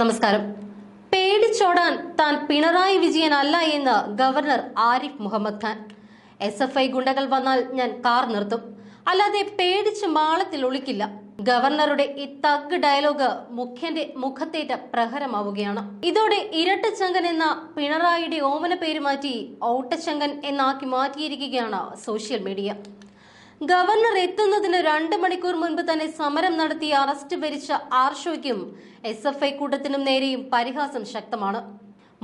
നമസ്കാരം. പേടിച്ചോടാൻ താൻ പിണറായി വിജയൻ അല്ല എന്ന് governor Arif Mohammad Khan. S F I ഗുണ്ടകൾ വന്നാൽ ഞാൻ കാർ നിർത്തും. അല്ലാതെ പേടിച്ച് മാളത്തിൽ ഒളിക്കില്ല. ഗവർണറുടെ ഈ തഗ് ഡയലോഗ് മുഖ്യന്റെ മുഖത്തേറ്റ പ്രഹരമാവുകയാണ്. ഇതോടെ ഇരട്ടച്ചങ്കൻ എന്ന പിണറായിയുടെ ഓമന പേര് മാറ്റി ഔട്ടച്ചങ്കൻ എന്നാക്കി മാറ്റിയിരിക്കുകയാണ് സോഷ്യൽ മീഡിയ. ഗവർണർ എത്തുന്നതിന് രണ്ട് മണിക്കൂർ മുൻപ് തന്നെ സമരം നടത്തി അറസ്റ്റ് വരിച്ച ആർഷോയ്ക്കും എസ് എഫ് ഐ കൂട്ടത്തിനും നേരെയും പരിഹാസം ശക്തമാണ്.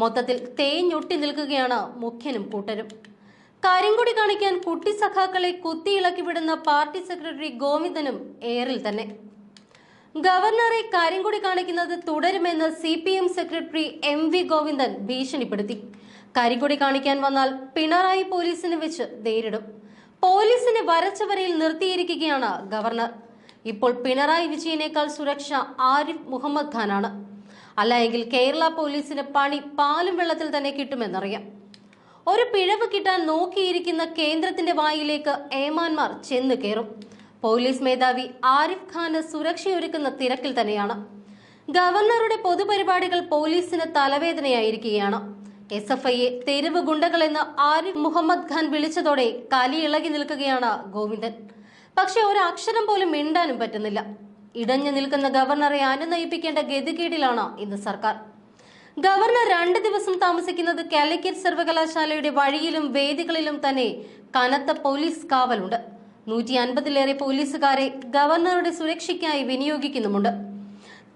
മൊത്തത്തിൽ തേഞ്ഞൊട്ടി നിൽക്കുകയാണ് മുഖ്യനും കൂട്ടരും. കരിങ്കുടി കാണിക്കാൻ കുട്ടി സഖാക്കളെ കുത്തിയിളക്കി വിടുന്ന പാർട്ടി സെക്രട്ടറി ഗോവിന്ദനും എയറിൽ തന്നെ. ഗവർണറെ കരിങ്കുടി കാണിക്കുന്നത് തുടരുമെന്ന് C P M secretary M V Govindan ഭീഷണിപ്പെടുത്തി. കരിങ്കുടി കാണിക്കാൻ വന്നാൽ പിണറായി പോലീസിനെ വെച്ച് നേരിടും. പോലീസിനെ വരച്ച വരയിൽ നിർത്തിയിരിക്കുകയാണ് ഗവർണർ. ഇപ്പോൾ പിണറായി വിജയനേക്കാൾ സുരക്ഷ ആരിഫ് മുഹമ്മദ് ഖാനാണ്. അല്ല എങ്കിൽ കേരള പോലീസിന് പണി പാലും വെള്ളത്തിൽ തന്നെ കിട്ടുമെന്നറിയാം. ഒരു പിഴവ് കിട്ടാൻ നോക്കിയിരിക്കുന്ന കേന്ദ്രത്തിന്റെ വായിലേക്ക് ഏമാന്മാർ ചെന്ന് കയറും. പോലീസ് മേധാവി ആരിഫ് ഖാന് സുരക്ഷയൊരുക്കുന്ന തിരക്കിൽ തന്നെയാണ്. ഗവർണറുടെ പൊതുപരിപാടികൾ പോലീസിന് തലവേദനയായിരിക്കുകയാണ്. എസ് എഫ് ഐയെ തെരുവ് ഗുണ്ടകളെന്ന് ആരിഫ് മുഹമ്മദ് ഖാൻ വിളിച്ചതോടെ കലി ഇളകി നിൽക്കുകയാണ് ഗോവിന്ദൻ. പക്ഷെ ഒരക്ഷരം പോലും മിണ്ടാനും പറ്റുന്നില്ല. ഇടഞ്ഞു നിൽക്കുന്ന ഗവർണറെ അനുനയിപ്പിക്കേണ്ട ഗതികേടിലാണ് ഇന്ന് സർക്കാർ. ഗവർണർ രണ്ട് ദിവസം താമസിക്കുന്നത് കാലിക്കറ്റ് സർവകലാശാലയുടെ വഴിയിലും വേദികളിലും തന്നെ കനത്ത പോലീസ് കാവലുണ്ട്. നൂറ്റി അൻപതിലേറെ പോലീസുകാരെ ഗവർണറുടെ സുരക്ഷയ്ക്കായി വിനിയോഗിക്കുന്നുമുണ്ട്.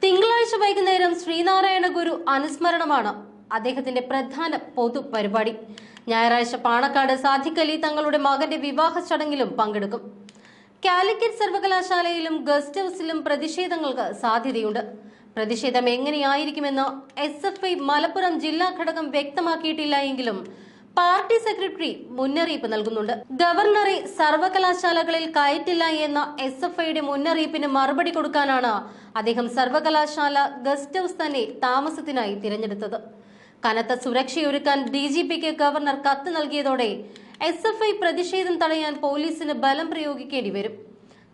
തിങ്കളാഴ്ച വൈകുന്നേരം ശ്രീനാരായണ ഗുരു അനുസ്മരണമാണ് അദ്ദേഹത്തിന്റെ പ്രധാന പൊതു പരിപാടി. ഞായറാഴ്ച പാണക്കാട് സാധിക്കലി തങ്ങളുടെ മകന്റെ വിവാഹ ചടങ്ങിലും പങ്കെടുക്കും. കാലിക്കറ്റ് സർവകലാശാലയിലും ഗസ്റ്റ് ഹൗസിലും പ്രതിഷേധങ്ങൾക്ക് സാധ്യതയുണ്ട്. പ്രതിഷേധം എങ്ങനെയായിരിക്കുമെന്ന് എസ് എഫ് ഐ മലപ്പുറം ജില്ലാ ഘടകം വ്യക്തമാക്കിയിട്ടില്ല എങ്കിലും പാർട്ടി സെക്രട്ടറി മുന്നറിയിപ്പ് നൽകുന്നുണ്ട്. ഗവർണറെ സർവകലാശാലകളിൽ കയറ്റില്ല എന്ന എസ് എഫ് ഐയുടെ മുന്നറിയിപ്പിന് മറുപടി കൊടുക്കാനാണ് അദ്ദേഹം സർവകലാശാല ഗസ്റ്റ് ഹൗസ് തന്നെ താമസത്തിനായി തിരഞ്ഞെടുത്തത്. കനത്ത സുരക്ഷയൊരുക്കാൻ ഡി ജി പിക്ക് ഗവർണർ കത്ത് നൽകിയതോടെ എസ് എഫ് ഐ പ്രതിഷേധം തടയാൻ പോലീസിന് ബലം പ്രയോഗിക്കേണ്ടി വരും.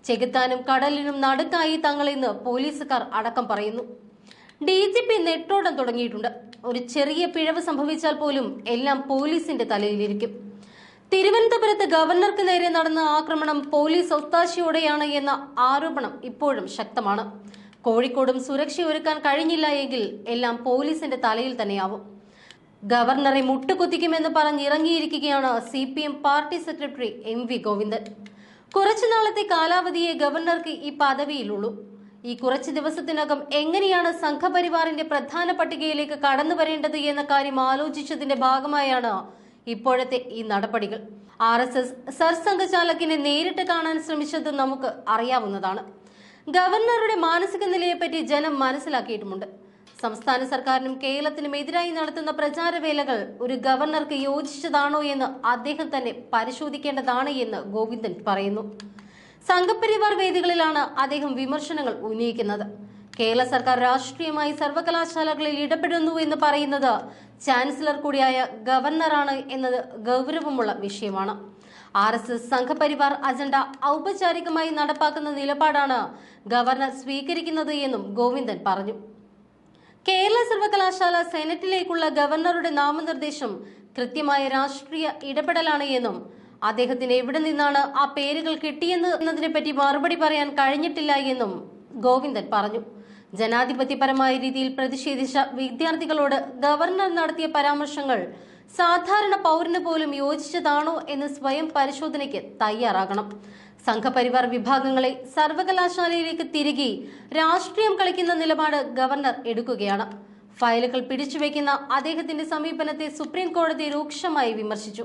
ചെകുത്താനും കടലിനും നടുക്കായി തങ്ങളെന്ന് പോലീസുകാർ അടക്കം പറയുന്നു. ഡി ജി പി നെട്ടോടം തുടങ്ങിയിട്ടുണ്ട്. ഒരു ചെറിയ പിഴവ് സംഭവിച്ചാൽ പോലും എല്ലാം പോലീസിന്റെ തലയിലിരിക്കും. തിരുവനന്തപുരത്ത് ഗവർണർക്ക് നേരെ നടന്ന ആക്രമണം പോലീസ് ഒത്താശയോടെയാണ് എന്ന ആരോപണം ഇപ്പോഴും ശക്തമാണ്. കോഴിക്കോടും സുരക്ഷയൊരുക്കാൻ കഴിഞ്ഞില്ല എങ്കിൽ എല്ലാം പോലീസിന്റെ തലയിൽ തന്നെയാവും. ഗവർണറെ മുട്ടുകുത്തിക്കുമെന്ന് പറഞ്ഞിറങ്ങിയിരിക്കുകയാണ് C P M party secretary M V Govindan. കുറച്ചു നാളത്തെ കാലാവധിയെ ഗവർണർക്ക് ഈ പദവിയിലുള്ളൂ. ഈ കുറച്ച് ദിവസത്തിനകം എങ്ങനെയാണ് സംഘപരിവാറിന്റെ പ്രധാന പട്ടികയിലേക്ക് കടന്നു വരേണ്ടത് എന്ന കാര്യം ആലോചിച്ചതിന്റെ ഭാഗമായാണ് ഇപ്പോഴത്തെ ഈ നടപടികൾ. ആർ എസ് എസ് സർസംഘചാലകിനെ നേരിട്ട് കാണാൻ ശ്രമിച്ചത് നമുക്ക് അറിയാവുന്നതാണ്. ഗവർണറുടെ മാനസിക നിലയെപ്പറ്റി ജനം മനസ്സിലാക്കിയിട്ടുമുണ്ട്. സംസ്ഥാന സർക്കാരിനും കേരളത്തിനും എതിരായി നടത്തുന്ന പ്രചാരവേലകൾ ഒരു ഗവർണർക്ക് യോജിച്ചതാണോ എന്ന് അദ്ദേഹം തന്നെ പരിശോധിക്കേണ്ടതാണ് എന്ന് ഗോവിന്ദൻ പറയുന്നു. സംഘപരിവാർ വേദികളിലാണ് അദ്ദേഹം വിമർശനങ്ങൾ ഉന്നയിക്കുന്നത്. കേരള സർക്കാർ രാഷ്ട്രീയമായി സർവകലാശാലകളിൽ ഇടപെടുന്നു എന്ന് പറയുന്നത് ചാൻസലർ കൂടിയായ ഗവർണറാണ് എന്നത് ഗൗരവമുള്ള വിഷയമാണ്. R S S Sangh Parivar agenda ഔപചാരികമായി നടപ്പാക്കുന്ന നിലപാടാണ് ഗവർണർ സ്വീകരിക്കുന്നത് എന്നും ഗോവിന്ദൻ പറഞ്ഞു. കേരള സർവകലാശാല സെനറ്റിലേക്കുള്ള ഗവർണറുടെ നാമനിർദ്ദേശം കൃത്യമായ രാഷ്ട്രീയ ഇടപെടലാണ് എന്നും അദ്ദേഹത്തിന് എവിടെ നിന്നാണ് ആ പേരുകൾ കിട്ടിയെന്ന് എന്നതിനെപ്പറ്റി മറുപടി പറയാൻ കഴിഞ്ഞിട്ടില്ല എന്നും ഗോവിന്ദൻ പറഞ്ഞു. ജനാധിപത്യപരമായ രീതിയിൽ പ്രതിഷേധിച്ച വിദ്യാർത്ഥികളോട് ഗവർണർ നടത്തിയ പരാമർശങ്ങൾ സാധാരണ പൗരന് പോലും യോജിച്ചതാണോ എന്ന് സ്വയം പരിശോധനയ്ക്ക് തയ്യാറാകണം. സംഘപരിവാർ വിഭാഗങ്ങളെ സർവകലാശാലയിലേക്ക് തിരികെ രാഷ്ട്രീയം കളിക്കുന്ന നിലപാട് ഗവർണർ എടുക്കുകയാണ്. ഫയലുകൾ പിടിച്ചുവെക്കുന്ന അദ്ദേഹത്തിന്റെ സമീപനത്തെ സുപ്രീം കോടതി രൂക്ഷമായി വിമർശിച്ചു.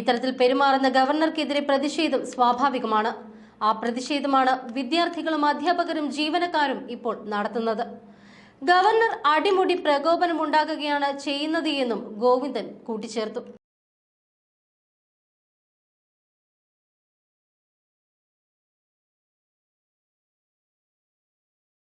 ഇത്തരത്തിൽ പെരുമാറുന്ന ഗവർണർക്കെതിരെ പ്രതിഷേധം സ്വാഭാവികമാണ്. ആ പ്രതിഷേധമാണ് വിദ്യാർത്ഥികളും അധ്യാപകരും ജീവനക്കാരും ഇപ്പോൾ നടത്തുന്നത്. ഗവർണർ അടിമുടി പ്രകോപനമുണ്ടാക്കുകയാണ് ചെയ്യുന്നത് എന്നും ഗോവിന്ദൻ കൂട്ടിച്ചേർത്തു.